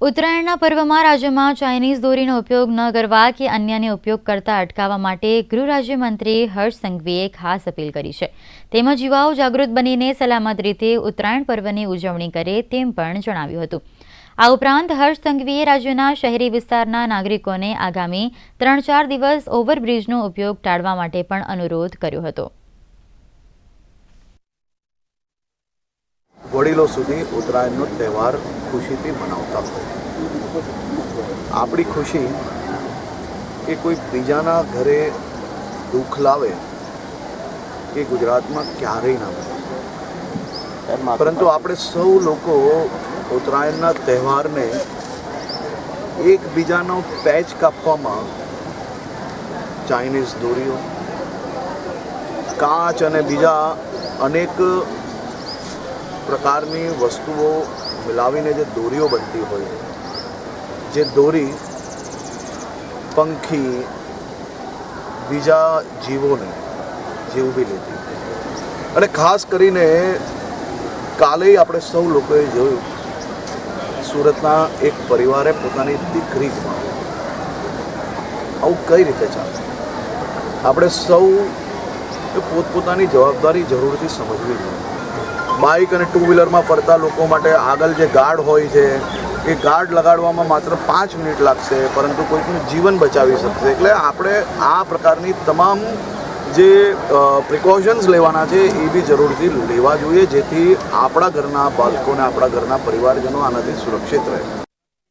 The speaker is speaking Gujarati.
ઉત્તરાયણના પર્વમાં રાજ્યમાં ચાઇનીઝ દોરીનો ઉપયોગ ન કરવા કે અન્યને ઉપયોગ કરતા અટકાવવા માટે ગૃહ રાજ્યમંત્રી હર્ષ સંઘવીએ ખાસ અપીલ કરી છે. તેમજ યુવાઓ જાગૃત બનીને સલામત રીતે ઉત્તરાયણ પર્વની ઉજવણી કરે તેમ પણ જણાવ્યું હતું. આ ઉપરાંત હર્ષ સંઘવીએ રાજ્યના શહેરી વિસ્તારના નાગરિકોને આગામી ત્રણ ચાર દિવસ ઓવરબ્રિજનો ઉપયોગ ટાળવા માટે પણ અનુરોધ કર્યો હતો. વડીલો સુધી ઉત્તરાયણનો તહેવાર ખુશીથી મનાવતા હોય. આપણી ખુશી એ કોઈ બીજાના ઘરે દુઃખ લાવે એ ગુજરાતમાં ક્યારેય ના બને પરંતુ આપણે સૌ લોકો ઉત્તરાયણના તહેવારને એકબીજાનો પેચ કાપવામાં ચાઇનીઝ દોરીઓ કાચ અને બીજા અનેક પ્રકારની વસ્તુઓ મિલાવીને જે દોરીઓ બનતી હોય, જે દોરી પંખી, બીજા જીવોને જીવવી લેતી અને ખાસ કરીને કાલે આપણે સૌ લોકોએ જોયું, સુરતના એક પરિવારે પોતાની દીકરી ગુમાવી. આવું કઈ રીતે ચાલે? આપણે સૌ પોતપોતાની જવાબદારી જરૂરથી સમજવી જોઈએ. બાઇક અને ટુ વ્હીલરમાં ફરતા લોકો માટે આગળ જે ગાર્ડ હોય છે, એ ગાર્ડ લગાડવામાં માત્ર પાંચ મિનિટ લાગશે, પરંતુ કોઈકનું જીવન બચાવી શકશે. એટલે આપણે આ પ્રકારની તમામ જે પ્રિકોશન્સ લેવાના છે, એ બી જરૂરથી લેવા જોઈએ, જેથી આપણા ઘરના બાળકોને, આપણા ઘરના પરિવારજનો આનાથી સુરક્ષિત રહે.